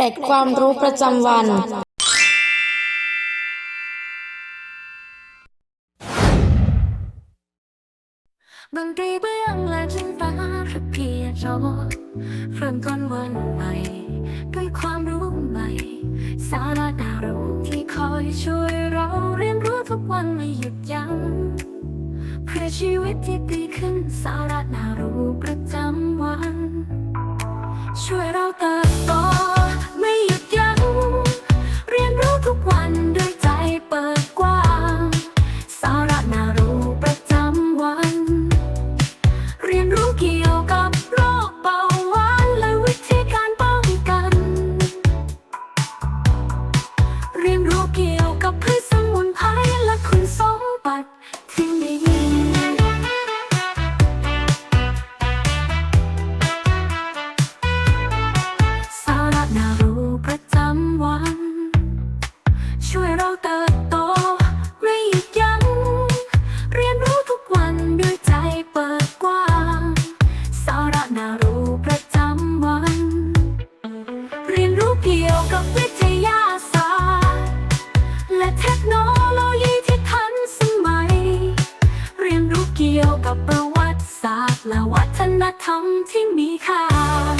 เกร็ดความรู้ประจำวัน ดนตรีเบื้องและจินตนาแค่เพียงโจเริ่มต้นวันใหม่ ด้วยความรู้ใหม่ สาระน่ารู้ที่คอยช่วยเราเรียนรู้ทุกวันไม่หยุดยั้งเพื่อชีวิตที่ดีขึ้นสาระน่ารู้ประจำ ธรรมที่มีค่า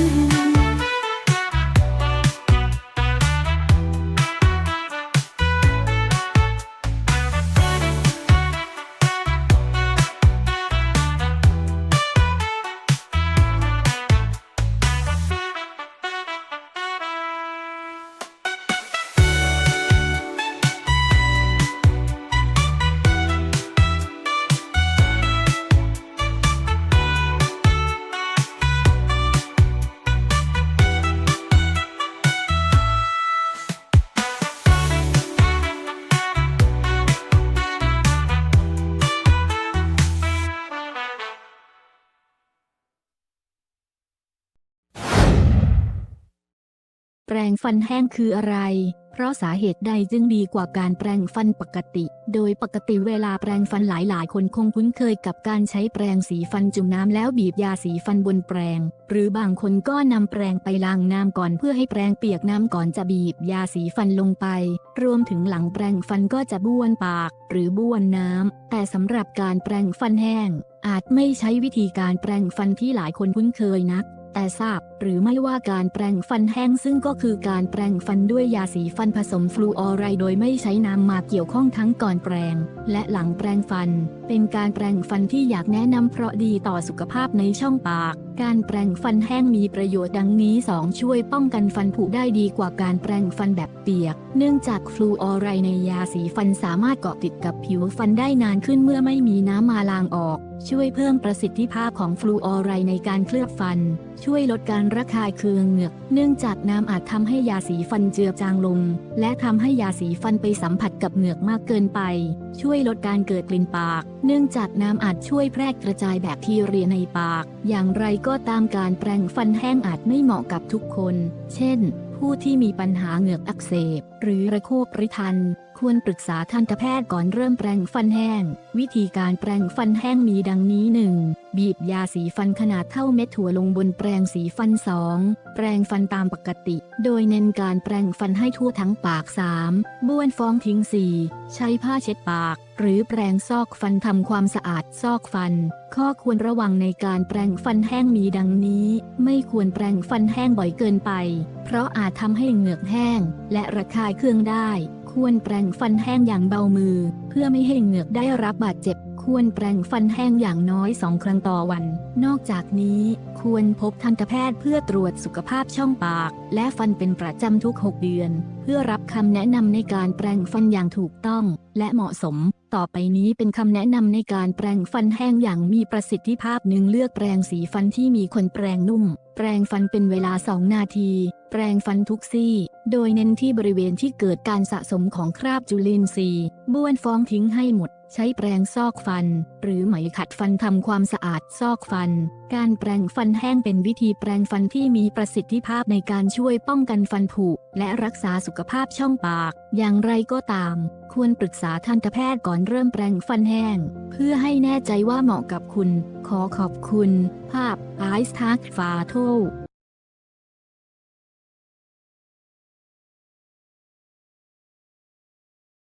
you. ปรงฟันแห้งคืออะไร เพราะสาเหตุใดจึงดีกว่าการแปรงฟันปกติ โดยปกติเวลาแปรงฟันหลายๆ คนคงคุ้นเคยกับการใช้แปรงสีฟันจุ่มน้ำแล้วบีบยาสีฟันบนแปรง หรือบางคนก็นำแปรงไปล้างน้ำก่อนเพื่อให้แปรงเปียกน้ำก่อนจะบีบยาสีฟันลงไป รวมถึงหลังแปรงฟันก็จะบ้วนปาก หรือบ้วนน้ำ แต่สำหรับการแปรงฟันแห้ง อาจไม่ใช้วิธีการแปรงฟันที่หลายคนคุ้นเคยนัก แต่ทราบหรือไม่ว่าการแปรงฟันแห้งซึ่งก็คือการแปรงฟันด้วยยาสีฟันผสมฟลูออไรด์โดยไม่ใช้น้ำมาเกี่ยวข้องทั้งก่อนแปรงและหลังแปรงฟัน เป็นการแปรงฟันที่อยากแนะนำเพราะดีต่อสุขภาพในช่องปาก การแปรงฟันแห้งมีประโยชน์ดังนี้ 2 ช่วยป้องกันฟันผุได้ดีกว่าการแปรงฟันแบบเปียก เนื่องจากฟลูออไรด์ในยาสีฟันสามารถเกาะติดกับผิวฟันได้นานขึ้นเมื่อไม่มีน้ำมาล้างออก ช่วยเพิ่มประสิทธิภาพของฟลูออไรด์ในการเคลือบฟัน ช่วยลดการระคายเคืองเหงือก เนื่องจากน้ำอาจทำให้ยาสีฟันเจือจางลง และทำให้ยาสีฟันไปสัมผัสกับเหงือกมากเกินไป ช่วยลดการเกิดกลิ่นปาก เนื่องจากน้ำอาจช่วยแพร่กระจายแบคทีเรียในปาก อย่างไรก็ตามการแปรงฟันแห้งอาจไม่เหมาะกับทุกคน เช่น ผู้ที่มีปัญหาเหงือกอักเสบ หรือระโคบริทัน ควรปรึกษาทันตแพทย์ก่อนเริ่มแปรงฟันแห้ง วิธีการแปรงฟันแห้งมีดังนี้ 1. บีบยาสีฟันขนาดเท่าเม็ดถั่วลงบนแปรงสีฟัน 2. แปรงฟันตามปกติ โดยเน้นการแปรงฟันให้ทั่วทั้งปาก 3. บ้วนฟองทิ้ง 4. ใช้ผ้าเช็ดปาก หรือแปรงซอกฟันทำความสะอาดซอกฟัน ข้อควรระวังในการแปรงฟันแห้งมีดังนี้ ไม่ควรแปรงฟันแห้งบ่อยเกินไป เพราะอาจทำให้เหงือกแห้ง และระคายเคืองได้ ควรแปรงฟันแห้งอย่างเบามือ เพื่อไม่ให้เหงือกได้รับบาดเจ็บ ควรแปรงฟันแห้งอย่างน้อยสองครั้งต่อวัน นอกจากนี้ควรพบทันตแพทย์เพื่อตรวจสุขภาพช่องปาก และฟันเป็นประจำทุก 6 เดือน เพื่อรับคำแนะนำในการแปรงฟันอย่างถูกต้อง และเหมาะสม ต่อไปนี้เป็นคำแนะนำในการแปรงฟันแห้งอย่างมีประสิทธิภาพหนึ่งเลือกแปรงสีฟันที่มีคนแปรงนุ่ม แปรงฟันเป็นเวลา 2 นาทีแปรงฟันทุกซี่ โดยเน้นที่บริเวณที่เกิดการสะสมของคราบจุลินทรีย์บ้วนฟ้องทิ้งให้หมด ใช้แปรงซอกฟัน หรือไหมขัดฟันทำความสะอาดซอกฟัน การแปรงฟันแห้งเป็นวิธีแปรงฟันที่มีประสิทธิภาพในการช่วยป้องกันฟันผุและรักษาสุขภาพช่องปาก อย่างไรก็ตาม ควรปรึกษาทันตแพทย์ก่อนเริ่มแปรงฟันแห้ง เพื่อให้แน่ใจว่าเหมาะกับคุณ ขอขอบคุณ ภาพไอซ์ทักฟาโท